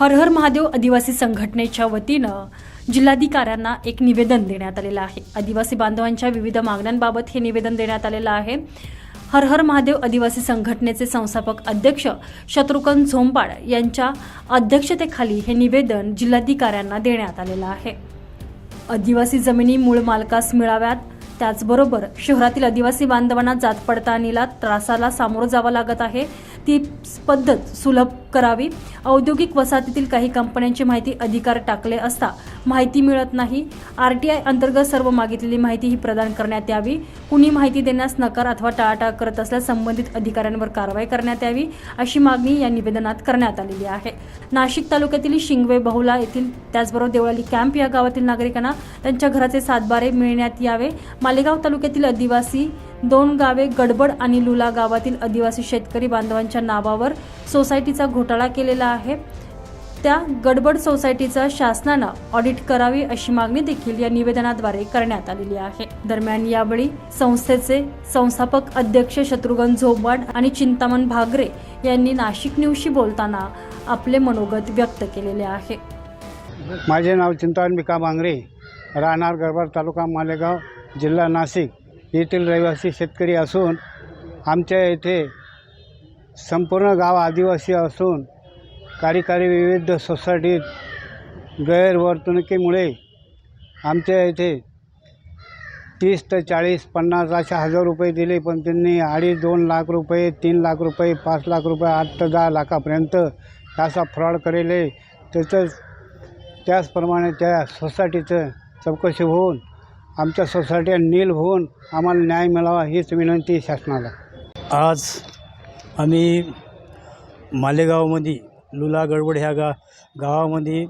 हर हर महादेव आदिवासी संघटनेच्या वतीनं जिल्हाधिकाऱ्यांना एक निवेदन देण्यात आलेलं आहे. आदिवासी बांधवांच्या विविध मागण्यांबाबत हे निवेदन देण्यात आलेलं आहे. हर हर महादेव आदिवासी संघटनेचे संस्थापक अध्यक्ष शत्रुघ्न झोंपाड यांच्या अध्यक्षतेखाली हे निवेदन जिल्हाधिकाऱ्यांना देण्यात आलेलं आहे. आदिवासी जमिनी मूळ मालकास मिळाव्यात. त्याचबरोबर शहरातील आदिवासी बांधवांना जात पडताळणीला त्रासाला सामोरं जावं लागत आहे. ती पद्धत सुलभ करावी. औद्योगिक वसाहतीतील काही कंपन्यांची माहिती अधिकार टाकले असता माहिती मिळत नाही. आर टी आय अंतर्गत सर्व मागितलेली माहिती ही प्रदान करण्यात यावी. कुणी माहिती देण्यास नकार अथवा टाळाटाळ करत असल्यास संबंधित अधिकाऱ्यांवर कारवाई करण्यात यावी अशी मागणी या निवेदनात करण्यात आलेली आहे. नाशिक तालुक्यातील शिंगवे बहुला येथील त्याचबरोबर देवळाली कॅम्प या गावातील नागरिकांना त्यांच्या घराचे सातबारे मिळण्यात यावे. मालेगाव तालुक्यातील आदिवासी दोन गावे गडबड आणि लुला गावातील आदिवासी शेतकरी बांधवांच्या नावावर सोसायटीचा घोटाळा केलेला आहे. त्या गडबड सोसायटीचा शासनानं ऑडिट करावी अशी मागणी देखील या निवेदनाद्वारे करण्यात आलेली आहे. दरम्यान यावेळी संस्थेचे संस्थापक अध्यक्ष शत्रुघ्न झोबाड आणि चिंतामण भागरे यांनी नाशिक न्यूजशी बोलताना आपले मनोगत व्यक्त केलेले आहे. माझे नाव चिंतावण मिका बांगरे राहणार गडबड तालुका मालेगाव जिल्हा नाशिक. येथील रहिवासी शेतकरी असून आमच्या येथे संपूर्ण गाव आदिवासी असून कार्यकारी विविध सोसायटीत गैरवर्तणुकीमुळे आमच्या येथे तीस ते चाळीस पन्नास असे हजार रुपये दिले पण त्यांनी अडीच दोन लाख रुपये तीन लाख रुपये पाच लाख रुपये आठ ते दहा लाखापर्यंत असा फ्रॉड करेल. आहे त्याचं त्याचप्रमाणे त्या सोसायटीचं चौकशी होऊन आमच्या सोसायटी नील होऊन आम्हाला न्याय मिळावा हीच विनंती शासनाला. आज आम्ही मालेगावमध्ये लुला गडबड ह्या गा गावामध्ये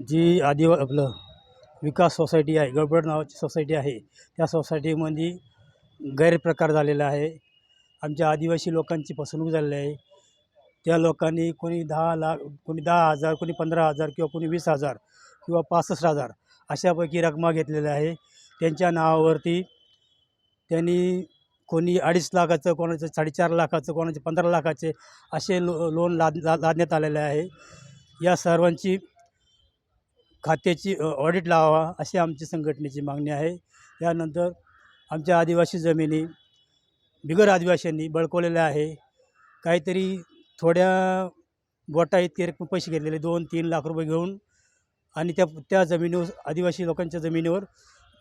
जी आदिवा आपलं विकास सोसायटी आहे गडबड नावाची सोसायटी आहे त्या सोसायटीमध्ये गैरप्रकार झालेला आहे. आमच्या आदिवासी लोकांची फसवणूक झालेली आहे. त्या लोकांनी कोणी दहा लाख कोणी दहा हजार कोणी पंधरा हजार किंवा कोणी वीस हजार किंवा पासष्ट हजार अशापैकी रकमा घेतलेल्या आहे. त्यांच्या नावावरती त्यांनी कोणी अडीच लाखाचं कोणाचं साडेचार लाखाचं कोणाचे पंधरा लाखाचे असे लो लोन लाद ला लादण्यात आलेले आहे. या सर्वांची खात्याची ऑडिट लावावा अशी आमची संघटनेची मागणी आहे. यानंतर आमच्या आदिवासी जमिनी बिगर आदिवासींनी बळकवलेल्या आहे. काहीतरी थोड्या बोटा इतके रक्कम पैसे घेतलेले दोन तीन लाख रुपये घेऊन आणि त्या त्या जमिनीवर आदिवासी लोकांच्या जमिनीवर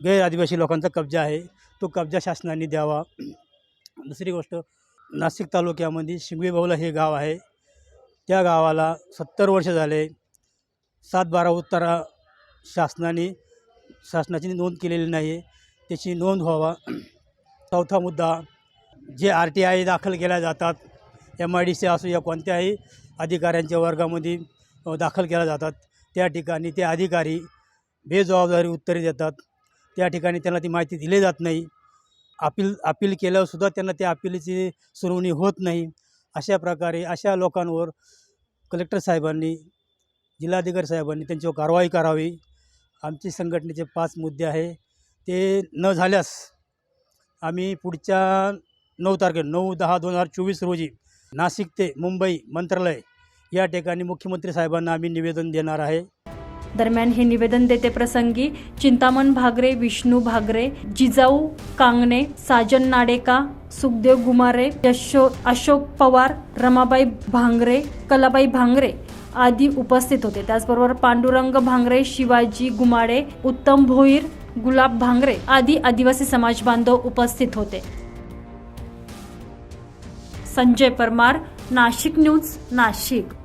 गैर आदिवासी लोकांचा कब्जा आहे. तो कब्जा शासनाने द्यावा. दुसरी गोष्ट नाशिक तालुक्यामध्ये शिंगळीबहुला हे गाव आहे. त्या गावाला सत्तर वर्ष झाले. सात बारा उत्तरा शासनाने शासनाची नोंद केलेली नाही त्याची नोंद व्हावा. चौथा मुद्दा जे आर टी आय दाखल केल्या जातात एम आय डी सी असो या कोणत्याही अधिकाऱ्यांच्या वर्गामध्ये दाखल केल्या जातात. त्या ठिकाणी ते अधिकारी बेजबाबदारी उत्तरे देतात. त्या ठिकाणी त्यांना ती माहिती दिली जात नाही. अपील अपील केल्यावरसुद्धा त्यांना त्या अपिलीची सुनावणी होत नाही. अशा प्रकारे अशा लोकांवर कलेक्टर साहेबांनी जिल्हाधिकारी साहेबांनी त्यांच्यावर कारवाई करावी. आमची संघटनेचे पाच मुद्दे आहे. ते न झाल्यास आम्ही पुढच्या नऊ तारखे नऊ दहा दोन हजार चोवीस रोजी नाशिक ते मुंबई मंत्रालय या ठिकाणी मुख्यमंत्री साहेबांना आम्ही निवेदन देणार आहे. दरम्यान हे निवेदन देते प्रसंगी चिंतामण भागरे विष्णू भागरे जिजाऊ कांगणे साजन नाडेका सुखदेव गुमारे यशो अशोक पवार रमाबाई भांगरे कलाबाई भांगरे आदी उपस्थित होते. त्याचबरोबर पांडुरंग भांगरे शिवाजी गुमाडे उत्तम भोईर गुलाब भांगरे आदी आदिवासी समाज बांधव उपस्थित होते. संजय परमार नाशिक न्यूज नाशिक.